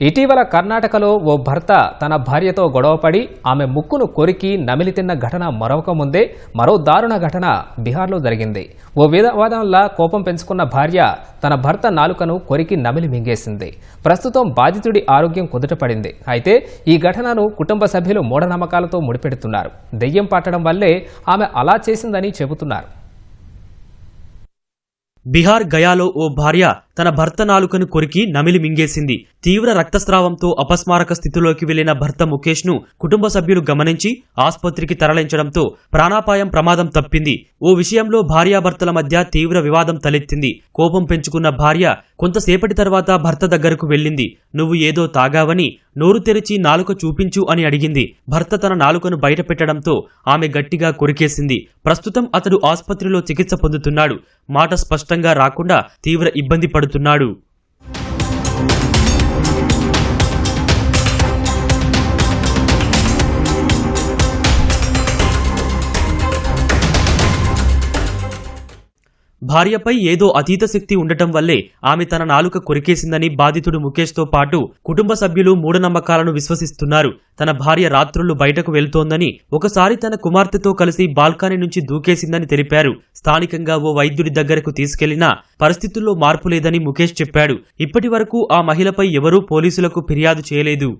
ఇటీవల కర్ణాటకలో ఓ భర్త తన భార్యతో గొడవపడి ఆమె ముక్కును కొరికి నమిలి తిన్న ఘటన మరొక ముందే మరో దారుణ ఘటన బీహార్లో జరిగింది. ఓ వివాదంలా కోపం పెంచుకున్న భార్య తన భర్త నాలుకను కొరికి నమిలి మింగేసింది. ప్రస్తుతం బాధితుడి ఆరోగ్యం కుదుటపడింది. అయితే ఈ ఘటనను కుటుంబ సభ్యులు మూఢనమ్మకాలతో ముడిపెడుతున్నారు. దెయ్యం పట్టడం వల్లే ఆమె అలా చేసిందని చెబుతున్నారు. బీహార్ గయాలో ఓ భార్య తన భర్త నాలుకను కొరికి నమిలి మింగేసింది. తీవ్ర రక్తస్రావంతో అపస్మారక స్థితిలోకి వెళ్ళిన భర్త ముఖేష్ను కుటుంబ సభ్యులు గమనించి ఆసుపత్రికి తరలించడంతో ప్రాణాపాయం ప్రమాదం తప్పింది. ఓ విషయంలో భార్యాభర్తల మధ్య తీవ్ర వివాదం తలెత్తింది. కోపం పెంచుకున్న భార్య కొంతసేపటి తర్వాత భర్త దగ్గరకు వెళ్ళింది. నువ్వు ఏదో తాగావని నోరు తెరిచి నాలుక చూపించు అని అడిగింది. భర్త తన నాలుకను బయట పెట్టడంతో ఆమె గట్టిగా కొరికేసింది. ప్రస్తుతం అతడు ఆసుపత్రిలో చికిత్స పొందుతున్నాడు. మాట స్పష్టంగా రాకుండా తీవ్ర ఇబ్బంది పడు మాట్లాడుతున్నాడు. భార్యపై ఏదో అతీత శక్తి ఉండటం వల్లే ఆమె తన నాలుక కొరికేసిందని బాధితుడు ముఖేష్తో పాటు కుటుంబ సభ్యులు మూఢనమ్మకాలను విశ్వసిస్తున్నారు. తన భార్య రాత్రులు బయటకు వెళ్తోందని ఒకసారి తన కుమార్తెతో కలిసి బాల్కనీ నుంచి దూకేసిందని తెలిపారు. స్థానికంగా ఓ వైద్యుడి దగ్గరకు తీసుకెళ్ళినా పరిస్థితుల్లో మార్పు లేదని ముఖేష్ చెప్పాడు. ఇప్పటి వరకు ఆ మహిళపై ఎవరూ పోలీసులకు ఫిర్యాదు చేయలేదు.